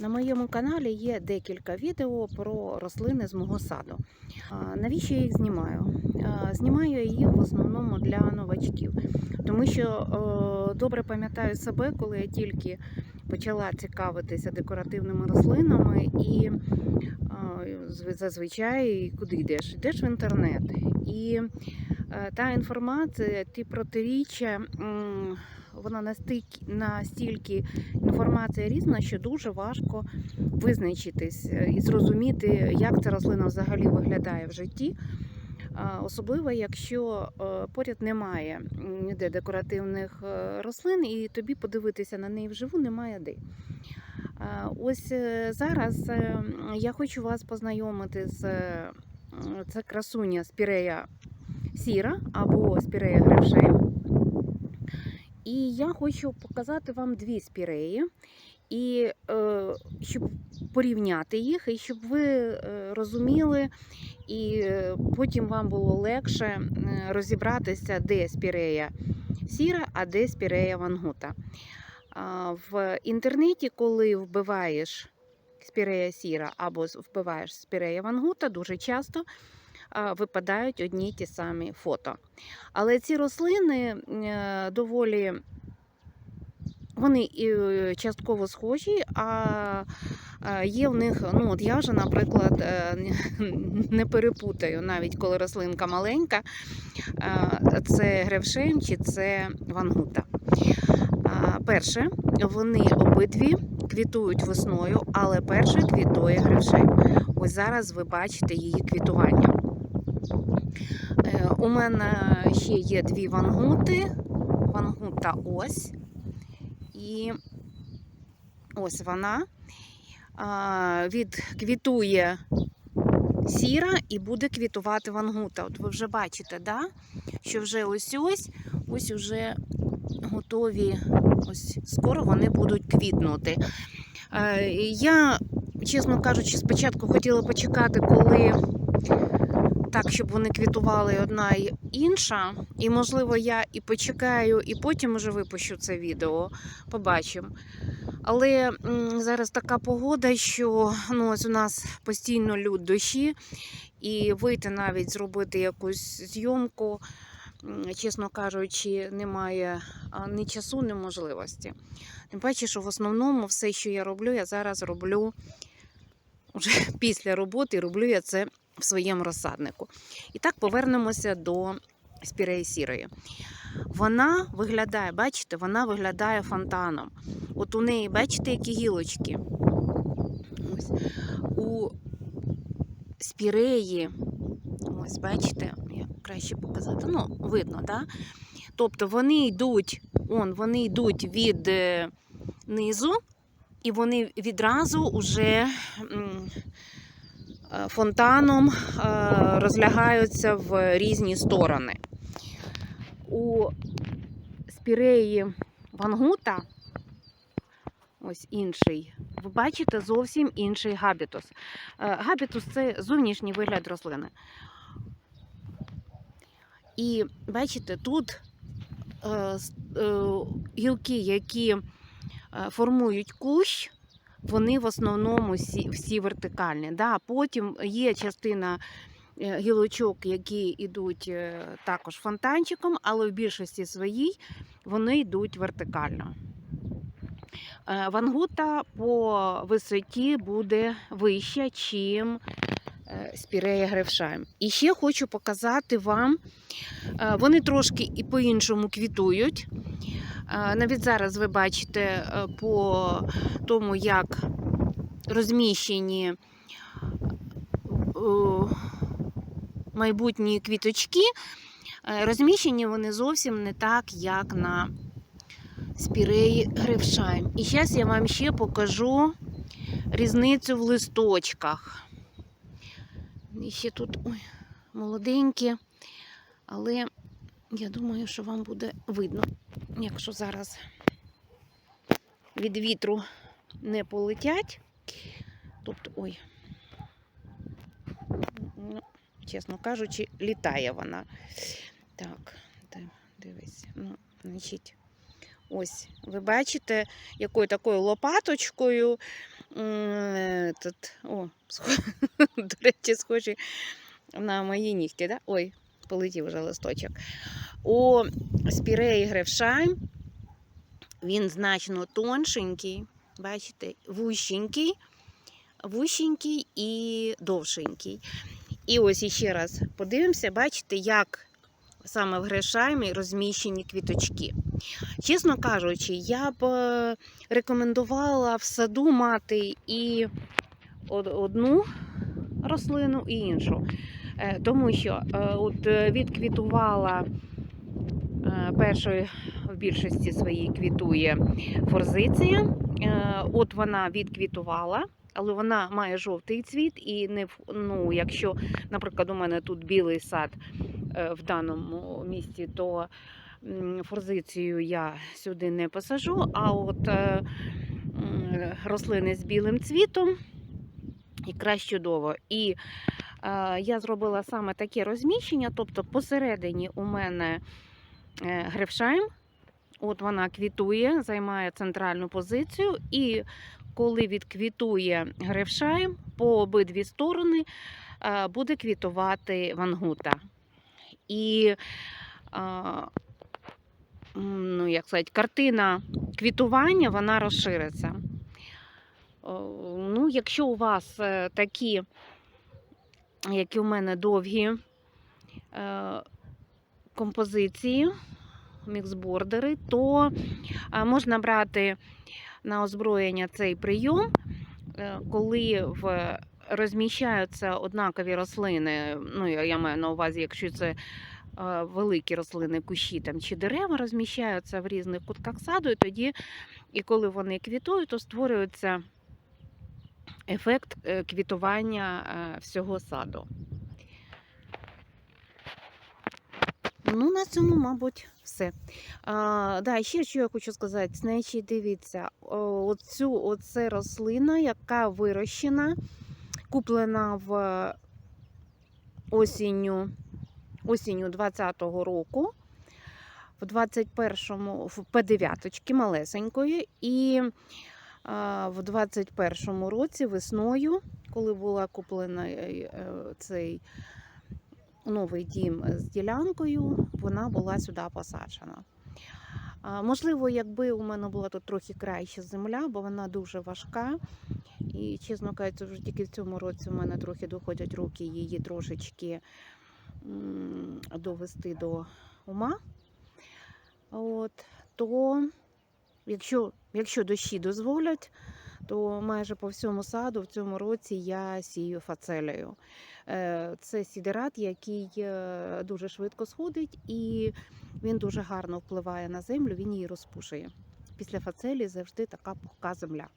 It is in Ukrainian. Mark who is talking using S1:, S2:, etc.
S1: На моєму каналі є декілька відео про рослини з мого саду. Навіщо я їх знімаю? Знімаю їх в основному для новачків, тому що добре пам'ятаю себе, коли я тільки почала цікавитися декоративними рослинами, і зазвичай куди йдеш? Йдеш в інтернет. І е, та інформація, ті протиріччя, вона настільки, настільки інформація різна, що дуже важко визначитись е, і зрозуміти, як ця рослина взагалі виглядає в житті. Особливо, якщо е, поряд немає ніде декоративних е, рослин, і тобі подивитися на неї вживу немає де. Ось зараз я хочу вас познайомити з це красуня спірея сіра або спірея гревшем. І я хочу показати вам дві спіреї, і е, щоб порівняти їх, і щоб ви е, розуміли, і е, потім вам було легше е, розібратися, де спірея сіра, а де спірея вангута. В інтернеті, коли вбиваєш спірея сіра або вбиваєш спірея вангута, дуже часто випадають одні й ті самі фото. Але ці рослини е, доволі вони е, частково схожі, а е, є в них, ну от я вже, наприклад, не перепутаю, навіть коли рослинка маленька, це гревшем чи це вангута. Перше, вони обидві квітують весною, але перше квітує гревшем. Ось зараз ви бачите її квітування. Е, У мене ще є дві вангути. Вангута ось. І ось вона відквітує сіра і буде квітувати вангута. От ви вже бачите, да? що вже ось ось ось уже готові. Ось скоро вони будуть квітнути. Е, Я, чесно кажучи, спочатку хотіла почекати, коли так, щоб вони квітували одна й інша. І, можливо, я і почекаю, і потім вже випущу це відео. Побачимо. Але зараз така погода, що ну, ось у нас постійно люд дощі, і вийти навіть зробити якусь зйомку, чесно кажучи, немає ні часу, ні можливості. Тим паче, що в основному все, що я роблю, я зараз роблю вже після роботи, роблю я це в своєму розсаднику. І так повернемося до спіреї сірої. Вона виглядає, бачите, вона виглядає фонтаном. От у неї, бачите, які гілочки. Ось. У спіреї, ось бачите, як краще показати, ну, видно, так? Тобто вони йдуть, он, вони йдуть від е, низу, і вони відразу уже фонтаном е, розлягаються в різні сторони. У спіреї вангута, ось інший, ви бачите зовсім інший габітус. Е, Габітус це зовнішній вигляд рослини. І бачите, тут е, е, гілки, які е, формують кущ, вони в основному всі, всі вертикальні. Да? Потім є частина е, гілочок, які йдуть е, також фонтанчиком, але в більшості своїй вони йдуть вертикально. Е, Вангута по висоті буде вища, чим спірея гревшайм. І ще хочу показати вам, вони трошки і по-іншому квітують. Навіть зараз ви бачите е, по тому, як розміщені е, майбутні квіточки, е, розміщені вони зовсім не так, як на спіреї грифшайм. І зараз я вам ще покажу різницю в листочках. І ще тут ой, молоденькі, але я думаю, що вам буде видно, якщо зараз від вітру не полетять. Тобто, ой, ну, чесно кажучи, літає вона. Так, ди- дивись. Ну, значить, ось, ви бачите, якою такою лопаточкою Тут, о, до речі, схожі на мої нігті, да? Ой, полетів вже листочок. У спіреї Грефшайм він значно тоншенький, бачите, вущенький, вущенький і довшенький. І ось іще раз подивимося, бачите, як саме в Грешаймі розміщені квіточки. Чесно кажучи, я б е, рекомендувала в саду мати і одну рослину, і іншу. Е, Тому що е, от е, відквітувала першою в більшості своїй квітує форзиція. От вона відквітувала, але вона має жовтий цвіт, і не ну, якщо, наприклад, у мене тут білий сад в даному місці, то форзицію я сюди не посажу. А от рослини з білим цвітом якраз чудово. І я зробила саме таке розміщення, тобто посередині у мене е. От вона квітує, займає центральну позицію, і коли відквітує грефшайм, по обидві сторони буде квітувати вангута. І ну, як сказати, картина квітування вона розшириться. Ну, якщо у вас е, такі, як і у мене, довгі е, композиції, міксбордери, то е, можна брати на озброєння цей прийом, е, коли в розміщаються однакові рослини. Ну, я маю на увазі, якщо це великі рослини, кущі там, чи дерева розміщаються в різних кутках саду, і тоді, і коли вони квітують, то створюється ефект е, квітування е, всього саду. Ну, на цьому, мабуть, все. А, да, ще що я хочу сказати, значить, дивіться, оцю, оце рослина, яка вирощена, куплена в осінню, осінню 20-го року, в 21-му, в П9 малесенької, і в 21-му році весною, коли була куплена е, е, цей новий дім з ділянкою, вона була сюди посаджена. Можливо, якби у мене була тут трохи краща земля, бо вона дуже важка. І, чесно кажучи, вже тільки в цьому році у мене трохи доходять руки її трошечки довести до ума. От, то якщо, якщо дощі дозволять, то майже по всьому саду в цьому році я сію фацелею. Е, Це сідерат, який е, дуже швидко сходить і він дуже гарно впливає на землю, він її розпушує. Після фацелі завжди така пухка земля.